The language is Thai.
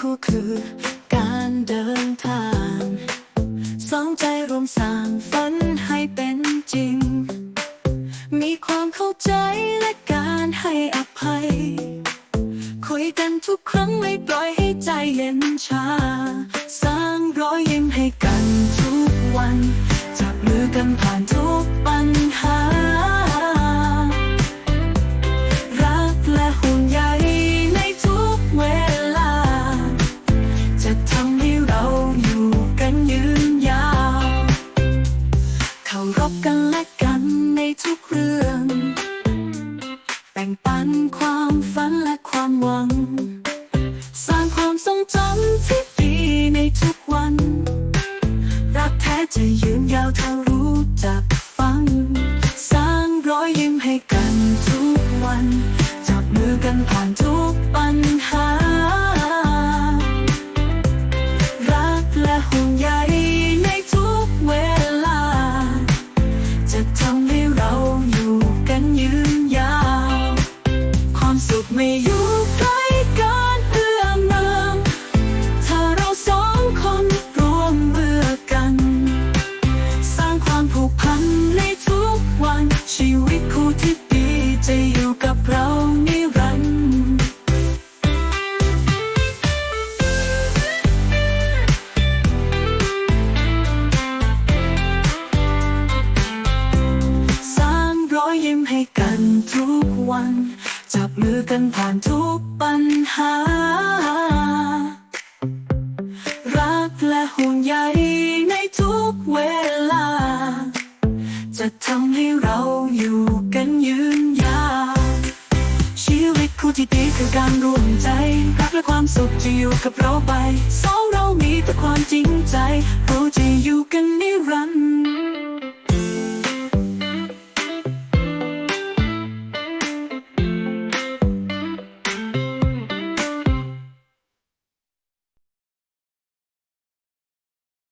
คู่คือการเดินทาง สองใจรวมสร้างฝันให้เป็นจริง มีความเข้าใจและการให้อภัย คุยกันทุกครั้งไม่ปล่อยให้ใจเย็นชา สร้างรอยยิ้มให้กันทุกวัน จับมือกันผ่านทุก กันและกันในทุกเรื่อง แบ่งปันความฝันและความหวัง สร้างความทรงจำที่ดีในทุกวัน รักแท้จะยืนยาวถ้ารู้จักฟัง สร้างรอยยิ้มให้กันทุกวัน จับมือกันผ่านทุกปัญหา ทุกวัน จับมือกันผ่านทุกปัญหา รักและห่วงใยในทุกเวลา จะทำให้เราอยู่กันยืนยาวชีวิตคู่ที่ดีคือการรวมใจ รักและความสุขจะอยู่กับเราไปสองเรามีแต่ความจริงใจ เราจะอยู่กันในรัน